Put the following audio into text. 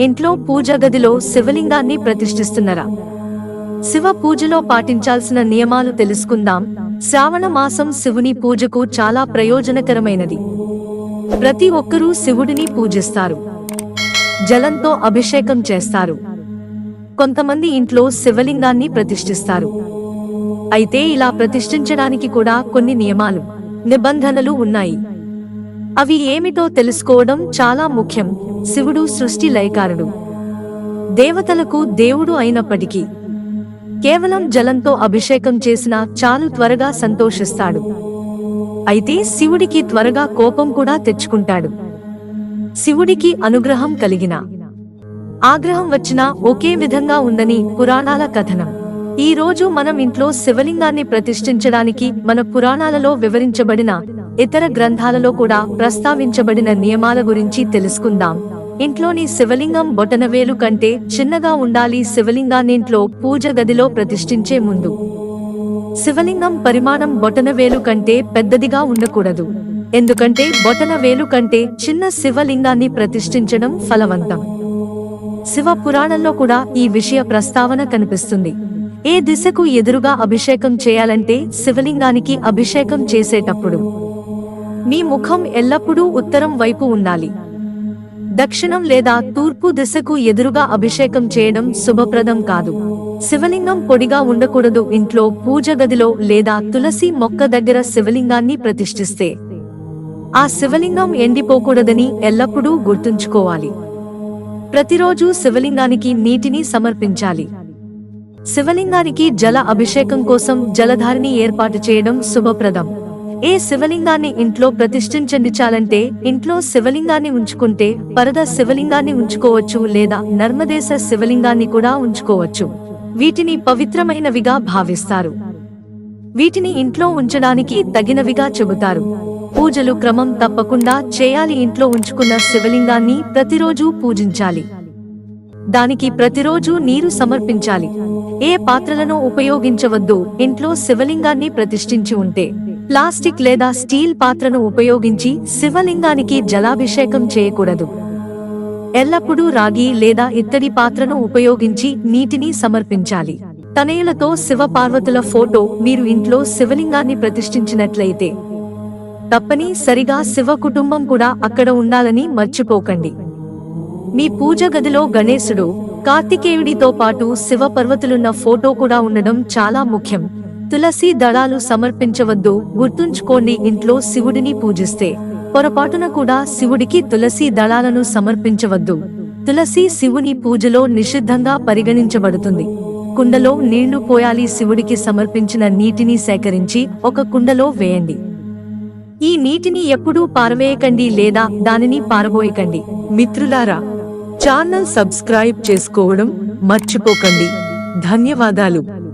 ఇంట్లో పూజ గదిలో శివలింగాన్ని ప్రతిష్ఠిస్తున్నారా? శివ పూజలో పాటించాల్సిన నియమాలు తెలుసుకుందాం. శ్రావణ మాసం శివుని పూజకు చాలా ప్రయోజనకరమైనది. ప్రతి ఒక్కరూ శివుడిని పూజిస్తారు. జలంతో అభిషేకం చేస్తారు. కొంతమంది ఇంట్లో శివలింగాన్ని ప్రతిష్ఠిస్తారు. అయితే ఇలా ప్రతిష్ఠించడానికి కూడా కొన్ని నియమాలు నిబంధనలు ఉన్నాయి. అవి ఏమిటో తెలుసుకోవడం చాలా ముఖ్యం. శివుడు సృష్టి లయకారుడు. దేవతలకు దేవుడు అయినప్పటికీ కేవలం జలంతో అభిషేకం చేసినా చాలు త్వరగా సంతోషిస్తాడు. అయితే శివుడికి త్వరగా కోపం కూడా తెచ్చుకుంటాడు. శివుడికి అనుగ్రహం కలిగిన ఆగ్రహం వచ్చినా ఒకే విధంగా ఉందని పురాణాల కథనం. ఈ రోజు మనం ఇంట్లో శివలింగాన్ని ప్రతిష్ఠించడానికి మన పురాణాలలో వివరించబడిన ఇతర గ్రంథాలలో కూడా ప్రస్తావించబడిన నియమాల గురించి తెలుసుకుందాం. ఇంట్లోని శివలింగం బొటనవేలు కంటే చిన్నగా ఉండాలి శివలింగాన్ని ఇంట్లో పూజ గదిలో ప్రతిష్ఠించే ముందు. శివలింగం పరిమాణం బొటనవేలు కంటే పెద్దదిగా ఉండకూడదు. ఎందుకంటే బొటనవేలు కంటే చిన్న శివలింగాన్ని ప్రతిష్ఠించడం ఫలవంతం. శివ పురాణంలో కూడా ఈ విషయ ప్రస్తావన కనిపిస్తుంది. ఏ దిశకు ఎదురుగా అభిషేకం చేయాలంటే శివలింగానికి అభిషేకం చేసేటప్పుడు మీ ముఖం ఎల్లప్పుడూ ఉత్తరం వైపు ఉండాలి. దక్షిణం లేదా తూర్పు దిశకు ఎదురుగా అభిషేకం చేయడం శుభప్రదం కాదు. శివలింగం పొడిగా ఉండకూడదు. ఇంట్లో పూజ గదిలో లేదా తులసి మొక్క దగ్గర శివలింగాన్ని ప్రతిష్ఠిస్తే ఆ శివలింగం ఎండిపోకూడదని ఎల్లప్పుడూ గుర్తుంచుకోవాలి. ప్రతిరోజు శివలింగానికి నీటిని సమర్పించాలి. శివలింగానికి జల అభిషేకం కోసం జలధారిని ఏర్పాటు చేయడం శుభప్రదం. ఏ శివలింగాన్ని ఇంట్లో ప్రతిష్ఠించండిచాలంటే ఇంట్లో శివలింగాన్ని ఉంచుకుంటే పరద శివలింగాన్ని ఉంచుకోవచ్చు లేదా నర్మదేశ శివలింగాన్ని కూడా ఉంచుకోవచ్చు. వీటిని పవిత్రమైనవిగా భావిస్తారు. వీటిని ఇంట్లో ఉంచడానికి తగినవిగా చెబుతారు. పూజలు క్రమం తప్పకుండా చేయాలి. ఇంట్లో ఉంచుకున్న శివలింగాన్ని ప్రతిరోజు పూజించాలి. దానికి ప్రతిరోజు నీరు సమర్పించాలి. ఏ పాత్రలను ఉపయోగించవద్దు. ఇంట్లో శివలింగాన్ని ప్రతిష్ఠించి ఉంటే ప్లాస్టిక్ లేదా స్టీల్ పాత్రను ఉపయోగించి శివలింగానికి జలాభిషేకం చేయకూడదు. ఎల్లప్పుడూ రాగి లేదా ఇత్తడి పాత్రను ఉపయోగించి నీటిని సమర్పించాలి. తనయులతో శివపార్వతుల ఫోటో మీరు ఇంట్లో శివలింగాన్ని ప్రతిష్ఠించినట్లయితే తప్పని సరిగా శివ కుటుంబం కూడా అక్కడ ఉండాలని మర్చిపోకండి. మీ పూజ గదిలో గణేశుడు కార్తికేయుడితో పాటు శివ పర్వతులున్న ఫోటో కూడా ఉండడం చాలా ముఖ్యం. తులసి దళాలు సమర్పించవద్దు గుర్తుంచుకోండి ఇంట్లో శివుడిని పూజిస్తే. పొరపాటున కూడా శివుడికి తులసి దళాలను సమర్పించవద్దు. తులసి శివుని పూజలో నిషిద్ధంగా పరిగణించబడుతుంది. కుండలో నీళ్ళు పోయాలి శివుడికి సమర్పించిన నీటిని సేకరించి ఒక కుండలో వేయండి. ఈ నీటిని ఎప్పుడూ పారవేయకండి లేదా దానిని పారబోయకండి. మిత్రులారా ఛానల్ సబ్స్క్రైబ్ చేసుకోవడం మర్చిపోకండి. ధన్యవాదాలు.